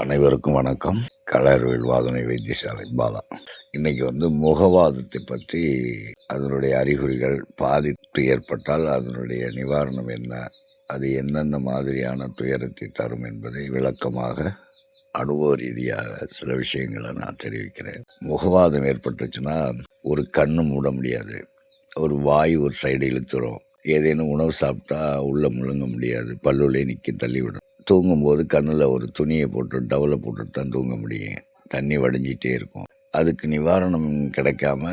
அனைவருக்கும் வணக்கம். கலர்வில் வாதனை வைத்தியசாலை பாலா. இன்னைக்கு வந்து முகவாதத்தை பற்றி அதனுடைய அறிகுறிகள் பாதிப்பு ஏற்பட்டால் அதனுடைய நிவாரணம் என்ன அது எந்தெந்த மாதிரியான துயரத்தை தரும் என்பதை விளக்கமாக அனுபவ ரீதியாக சில விஷயங்களை நான் தெரிவிக்கிறேன். முகவாதம் ஏற்பட்டுச்சுன்னா ஒரு கண்ணு மூட முடியாது. ஒரு வாய் ஒரு சைடு இழுத்துரும். ஏதேனும் உணவு சாப்பிட்டா உள்ளே முழுங்க முடியாது. பல்லுள்ளே நிற்க தள்ளிவிடும். தூங்கும்போது கண்ணில் ஒரு துணியை போட்டு டவலை போட்டுட்டு தான் தூங்க முடியும். தண்ணி வடிஞ்சிட்டே இருக்கும். அதுக்கு நிவாரணம் கிடைக்காம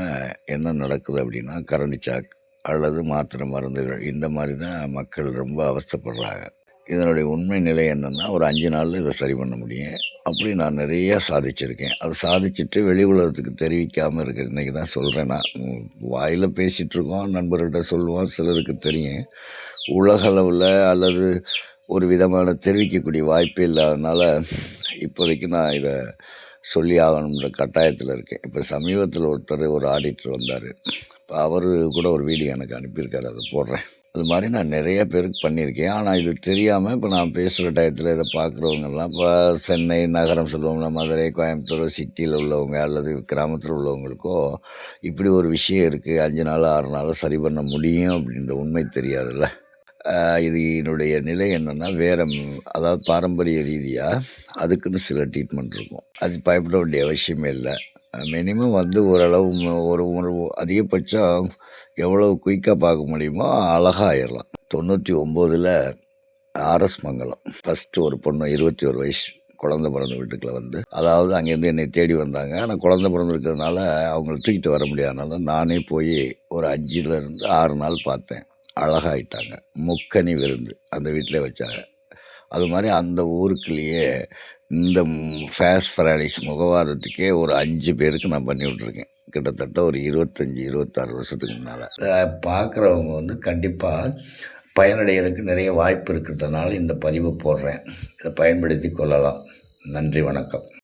என்ன நடக்குது அப்படின்னா கரண்டி சாக் அல்லது மாத்திரை மருந்துகள் இந்த மாதிரி தான் மக்கள் ரொம்ப அவஸ்தைப்படுறாங்க. இதனுடைய உண்மை நிலை என்னென்னா ஒரு அஞ்சு நாளில் இதை சரி பண்ண முடியும். அப்படி நான் நிறைய சாதிச்சிருக்கேன். அதை சாதிச்சுட்டு வெளி உலகத்துக்கு தெரிவிக்காமல் இருக்கிற இன்றைக்கி தான் சொல்கிறேன் நான். வாயில் பேசிகிட்ருக்கோம் நண்பர்கள்ட்ட சொல்லுவோம் சிலருக்கு தெரியும். உலகளவில் அல்லது ஒரு விதமான தெரிவிக்கக்கூடிய வாய்ப்பே இல்லாதனால இப்போதைக்கு நான் இதை சொல்லி ஆகணுன்ற கட்டாயத்தில் இருக்கேன். இப்போ சமீபத்தில் ஒருத்தர் ஒரு ஆடிட்டர் வந்தார். இப்போ அவர் கூட ஒரு வீடியோ எனக்கு அனுப்பியிருக்காரு அதை போடுறேன். அது மாதிரி நான் நிறைய பேருக்கு பண்ணியிருக்கேன். ஆனால் இது தெரியாமல் இப்போ நான் பேசுகிற டயத்தில் இதை பார்க்குறவங்கெல்லாம் இப்போ சென்னை நகரம் சொல்லுவோம்ல மதுரை கோயம்புத்தூர் சிட்டியில் உள்ளவங்க அல்லது கிராமத்தில் உள்ளவங்களுக்கோ இப்படி ஒரு விஷயம் இருக்குது அஞ்சு நாள் ஆறு நாள் சரி பண்ண முடியும் அப்படின்ற உண்மை தெரியாதுல்ல. இது என்னுடைய நிலை என்னென்னா வேற அதாவது பாரம்பரிய ரீதியாக அதுக்குன்னு சில ட்ரீட்மெண்ட் இருக்கும். அது பயப்பட வேண்டிய அவசியமே இல்லை. மினிமம் வந்து ஓரளவு ஒரு உணர்வு அதிகபட்சம் எவ்வளவு குயிக்காக பார்க்க முடியுமோ அழகாக ஆயிடலாம் தொண்ணூற்றி ஒம்போதில் ஆர்எஸ் மங்கலம். ஃபஸ்ட்டு ஒரு பொண்ணு இருபத்தி ஒரு வயசு குழந்தை பிறந்த வீட்டுக்குள்ள வந்து. அதாவது அங்கேருந்து என்னை தேடி வந்தாங்க. ஆனால் குழந்தை பிறந்திருக்கிறதுனால அவங்கள தூக்கிட்டு வர முடியாதனால நானே போய் ஒரு அஞ்சுலேருந்து ஆறு நாள் பார்த்தேன். அழகாயிட்டாங்க. முக்கனி விருந்து அந்த வீட்டில் வச்சாங்க. அது மாதிரி அந்த ஊருக்குள்ளேயே இந்த ஃபேஸ் ஃபெராலிஸ் முகவாதத்துக்கே ஒரு அஞ்சு பேருக்கு நான் பண்ணி விட்ருக்கேன் கிட்டத்தட்ட ஒரு இருபத்தஞ்சி இருபத்தாறு வருஷத்துக்கு முன்னால். பார்க்குறவங்க வந்து கண்டிப்பாக பயனடைகிறதுக்கு நிறைய வாய்ப்பு இருக்கிறதுனால இந்த பதிவை போடுறேன். இதை பயன்படுத்தி கொள்ளலாம். நன்றி வணக்கம்.